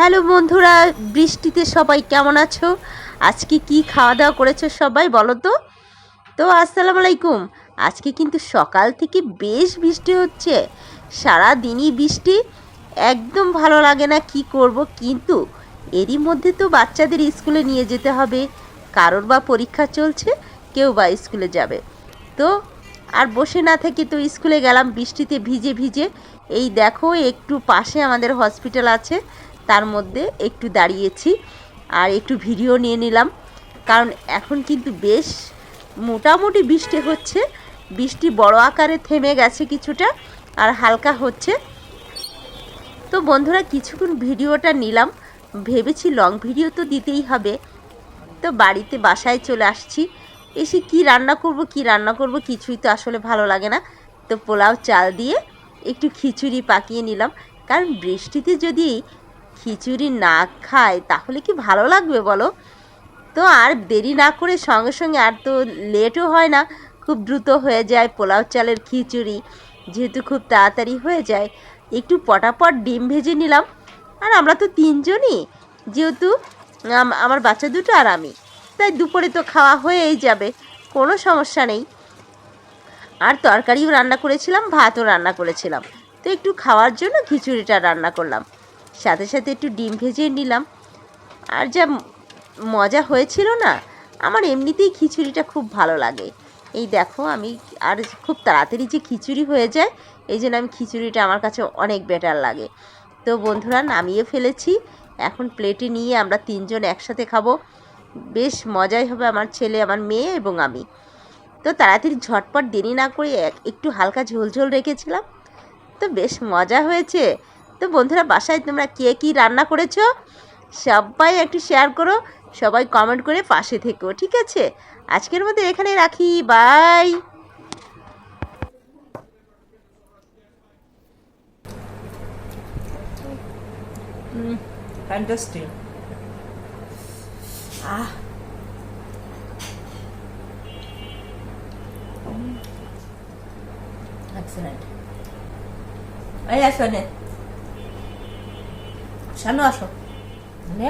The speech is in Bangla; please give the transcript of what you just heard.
হ্যালো বন্ধুরা, বৃষ্টিতে সবাই কেমন আছো? আজকে কি খাওয়া দাওয়া করেছ সবাই বলো তো? তো আসসালামু আলাইকুম। আজকে কিন্তু সকাল থেকে বেশ বৃষ্টি হচ্ছে। সারা দিনই বৃষ্টি। একদম ভালো লাগে না কি করব, কিন্তু এরই মধ্যে তো বাচ্চাদের স্কুলে নিয়ে যেতে হবে। কারোর বা পরীক্ষা চলছে, কেউ বা স্কুলে যাবে। তো আর বসে না থেকে তো স্কুলে গেলাম, বৃষ্টিতে ভিজে ভিজে। এই দেখো, একটু পাশে আমাদের হসপিটাল আছে। তার মধ্যে একটু দাঁড়িয়েছি আর একটু ভিডিও নিয়ে নিলাম। কারণ এখন কিন্তু বেশ মোটামুটি বৃষ্টি হচ্ছে। বৃষ্টি বড় আকারে থেমে গেছে কিছুটা আর হালকা হচ্ছে। তো বন্ধুরা, কিছুক্ষণ ভিডিওটা নিলাম। ভেবেছি লং ভিডিও তো দিতেই হবে। তো বাড়িতে বাসায় চলে আসছি। এসে কি রান্না করব, কি রান্না করব কিছুই তো আসলে ভালো লাগে না। তো পোলাও চাল দিয়ে একটু খিচুড়ি পাকিয়ে নিলাম। কারণ বৃষ্টিতে যদি খিচুড়ি না খায় তাহলে কি ভালো লাগবে বলো? তো আর দেরি না করে সঙ্গে সঙ্গে আর তো লেটও হয় না, খুব দ্রুত হয়ে যায় পোলাও চালের খিচুড়ি, যেহেতু খুব তাড়াতাড়ি হয়ে যায়। একটু পটাপট ডিম ভেজে নিলাম, আর আমরা তো তিনজনই, যেহেতু আমার বাচ্চা দুটো আর আমি, তাই দুপুরে তো খাওয়া হয়েই যাবে, কোনো সমস্যা নেই। আর তরকারিও রান্না করেছিলাম, ভাতও রান্না করেছিলাম, তো একটু খাওয়ার জন্য খিচুড়িটা রান্না করলাম। সাথে সাথে একটু ডিম ভেজে নিলাম। আর যা মজা হয়েছিল না, আমার এমনিতেই খিচুড়িটা খুব ভালো লাগে। এই দেখো আমি আর খুব তাড়াতাড়ি যে খিচুড়ি হয়ে যায়, এই জন্য আমি খিচুড়িটা আমার কাছে অনেক বেটার লাগে। তো বন্ধুরা, নামিয়ে ফেলেছি। এখন প্লেটে নিয়ে আমরা তিনজন একসাথে খাব। বেশ মজাই হবে আমার ছেলে, আমার মেয়ে এবং আমি। তো তাড়াতাড়ি ঝটপট দেরি না করে এক- একটু হালকা ঝোল ঝোল রেখেছিলাম। তো বেশ মজা হয়েছে। তো বন্ধুরা, বাসায় তোমরা কে কী রান্না করেছ সবাই একটু শেয়ার করো, সবাই কমেন্ট করে পাশে থেকো, ঠিক আছে? আজকের মধ্যে এখানে রাখি বাই. এই আসো নে শানু আসো নে